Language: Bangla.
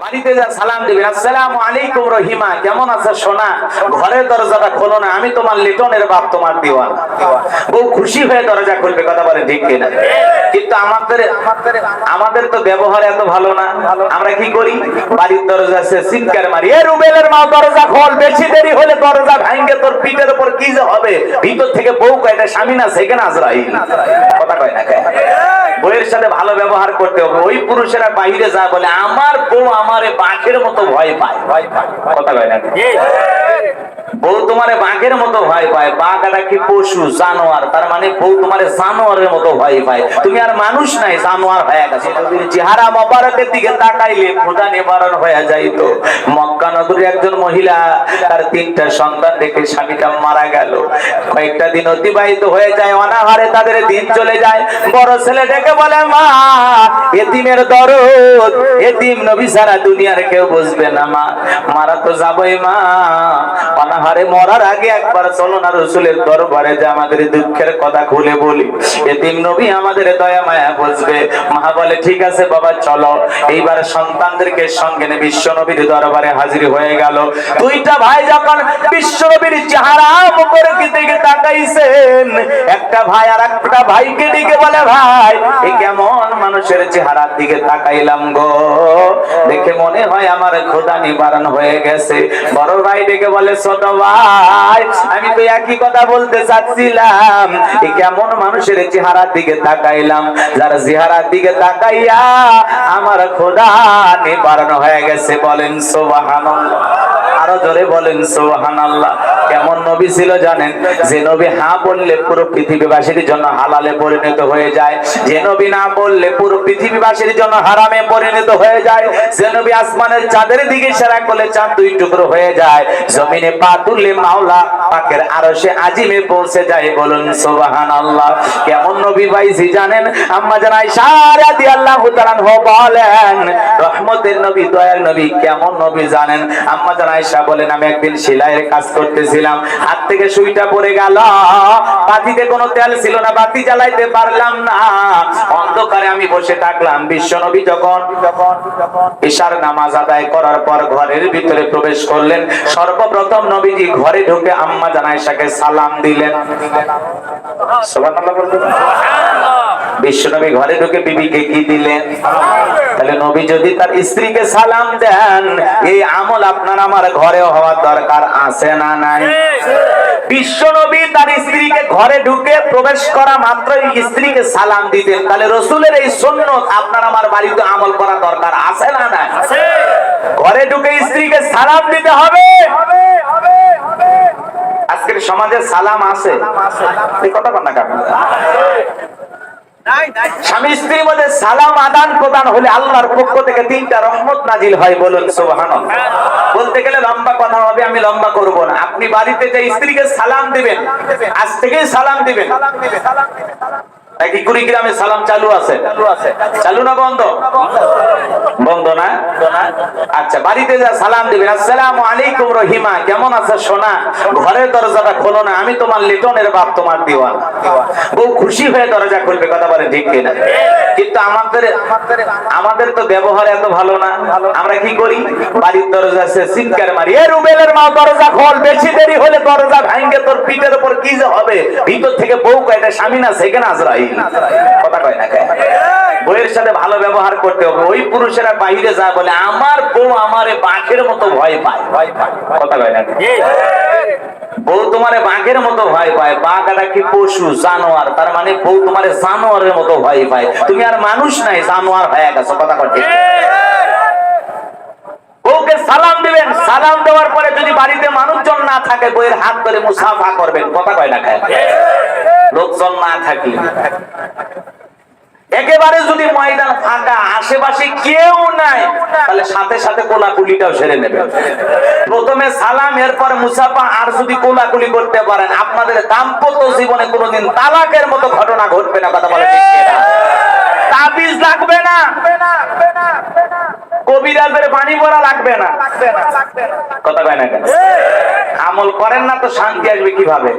বাড়িতে খুশি হয়ে দরজা আমাদের তো ব্যবহার এত ভালো না। আমরা কি করি? বাড়ির দরজা চিৎকার মারি, এ রুবেলের মা, দরজা খোল, বেশি দেরি হলে দরজা ভাঙ্গে তোর পিঠের উপর কি যে হবে? ভিতর থেকে বউ কয়, এটা স্বামী না, সেখানে কথা কয় না? কয় বউয়ের সাথে ভালো ব্যবহার করতে হবে ওই পুরুষেরা বাইরে যা বলে আমার বউ আমার বাঘের মতো ভয় পায়। ভয় পায় কথা কয় না? বউ তোমারে বাঘের মতো ভয় পায়। বাঘ একটা কি পশু, জানোয়ার? তার মানে বউ তোমারে জানোয়ারের মতো ভয় পায়। তুমি আর মানুষ নাই, জানোয়ার হয়ে গেছে। চেহারা মোবারকের দিকে তাকাইলে খোদা নিবারণ হয়ে যাইতো। মক্কা নগরীর একজন মহিলা, তার তিনটা সন্তান রেখে স্বামীটা মারা গেল। কয়েকটা দিন অতিবাহিত হয়ে যায়, অনাহারে তাদের দিন চলে যায়। বড় ছেলে ডেকে বলে, মা, এতিমের দরদ, এতিম নবী সারা দুনিয়ার কেউ বুঝবে না, মা। মারা তো যাবই, মা। অনাহারে মরার আগে একবার চলো না রসুলের দরবারে যে আমাদের দুঃখের কথা খুলে বলি। এতিম নবী আমাদের দয়া মায়া বুঝবে। মা বলে, ঠিক আছে বাবা, চলো। এইবার সন্তানদেরকে সঙ্গে নিয়ে বিশ্ব নবীর দরবারে হাজির হয়ে গেল। দুইটা ভাই যখন বিশ্ব নবীর চেহারা মুখের দিকে তাকাইছেন? একটা ভাই আর একটা ভাইকে দিকে বলে, ভাই, এই কেমন মানুষের চেহারার দিকে তাকাইলাম গো? দেখে মনে হয় আমার খোদা নিবারণ হয়ে গেছে। বড় ভাই ডেকে বলে, ছোট ভাই আমি তো একই কথা বলতে চাচ্ছিলাম। কেমন মানুষের চেহারার দিকে তাকাইলাম। যার চেহারার দিকে তাকাইয়া আমার খোদা নিবারণ হয়ে গেছে, বলেন সোবাহান আরও জোরে বলেন সুবহানাল্লাহ। কেমন নবী ছিল জানেন? যে নবী হ্যাঁ বললে পুরো পৃথিবীবাসীর জন্য হালালে পরিণত হয়ে যায়। যে নবী না বললে পুরো পৃথিবীবাসীর জন্য হারামে পরিণত হয়ে যায়। যে নবী আসমানের চাঁদের দিকে ইশারা করলে চাঁদ দুই টুকরো হয়ে যায়। জমিনে পা তুললে মাওলা পাকের আরশে আজিমে পৌঁছে যায় বলুন, সুবহানাল্লাহ। কেমন নবী ভাইজি জানেন? আম্মা জানাই সারা দি আল্লাহ বলেন, রহমতের নবী, দয়ার নবী, কেমন নবী জানেন? আম্মা জানাই বলেন, আমি একদিন সেলাইয়ের কাজ করতেছিলাম। হাত থেকে সুইটা পড়ে গেল। বাতিতে কোনো তেল ছিল না, বাতি জ্বালাইতে পারলাম না। অন্ধকারে আমি বসে থাকলাম। বিশ্ব নবী যখন ঈশার নামাজ আদায় করার পর ঘরের ভিতরে প্রবেশ করলেন, সর্বপ্রথম নবীজি ঘরে ঢুকে আম্মা জানাইশাকে সালাম দিলেন। সুবহানাল্লাহ বিশ্বনবী ঘরে ঢুকে বিবিকে কি দিলেন? তাহলে নবী যদি তার স্ত্রীকে সালাম দেন, এই আমল আপনার আমার ঘরেও হওয়ার দরকার আছে না নাই? বিশ্বনবী তার স্ত্রীকে ঘরে ঢুকে প্রবেশ করা মাত্রই স্ত্রীকে সালাম দিতেন। তাহলে রসুলের এই সুন্নত আপনার আমার বাড়িতে আমল করা দরকার আছে না নাই? ঘরে ঢুকে স্ত্রীকে সালাম দিতে হবে। আজকের সমাজে সালাম আছে। কথা কন না স্বামী স্ত্রীর মধ্যে সালাম আদান প্রদান হলে আল্লাহর পক্ষ থেকে তিনটা রহমত নাজিল হয় বলুন সোহান বলতে গেলে লম্বা কথা হবে, আমি লম্বা করব না। আপনি বাড়িতে যে স্ত্রীকে সালাম দিবেন, আজ থেকেই সালাম দিবেন। নাকি কুড়িগ্রামে সালাম চালু আছে? চালু না বন্ধ? বন্ধ না? আচ্ছা বাড়িতে যা সালাম দিবেন। আসসালামু আলাইকুম রহিমা, কেমন আছে সোনা? ঘরের দরজাটা খোলো না, আমি তোমার লিটনের বাপ, তোমার দিওয়ান। বউ খুশি হয়ে দরজা খুলবে, কথা বলে ঠিক কিনা? কিন্তু আমাদের আমাদের তো ব্যবহার এত ভালো না। আমরা কি করি? বাড়ির দরজা আছে, চিৎকার মারি, এ রুবেলের মা, দরজা খোল, বেশি দেরি হলে দরজা ভাঙ্গে তোর পিঠের উপর কি যে হবে? ভিতর থেকে বউ কয়, এটা স্বামী না সেখানে আজরাইল? কথা বউয়ের সাথে ভালো ব্যবহার করতে হবে। ওই পুরুষেরা বাইরে যা বলে, আমার বউ আমারে বাঘের মতো ভয় পায়। কথা কয় না? বউ তোমারে বাঘের মতো ভয় পায়। বাঘ একটা কি পশু, জানোয়ার? তার মানে বউ তোমারে জানোয়ারের মতো ভয় পায়। তুমি আর মানুষ নাই, জানোয়ার হয়ে গেছো। কথা বউকে সালাম দিবেন। সালাম দেওয়ার পরে যদি বাড়িতে মানুষজন না থাকে বইয়ের হাত ধরে মুসাফা করবেন। কথা কয় না? খায় লোকজন না থাকলে। একেবারে যদি ময়দান ফাঁকা, আশেপাশে কেউ নাই, তাহলে সাথে সাথে কোলাকুলিটাও সেরে নেবে। প্রথমে সালাম, এরপর মুসাফা, আর যদি কোলাকুলি করতে পারেন, আপনাদের দাম্পত্য জীবনে কোনোদিন তালাকের মতো ঘটনা ঘটবে না, কথা বলে তাবিজ লাগবে না। কবিরাজের পানি পড়া লাগবে না। কথা কেন? আমল করেন না তো শান্তি আসবে কীভাবে?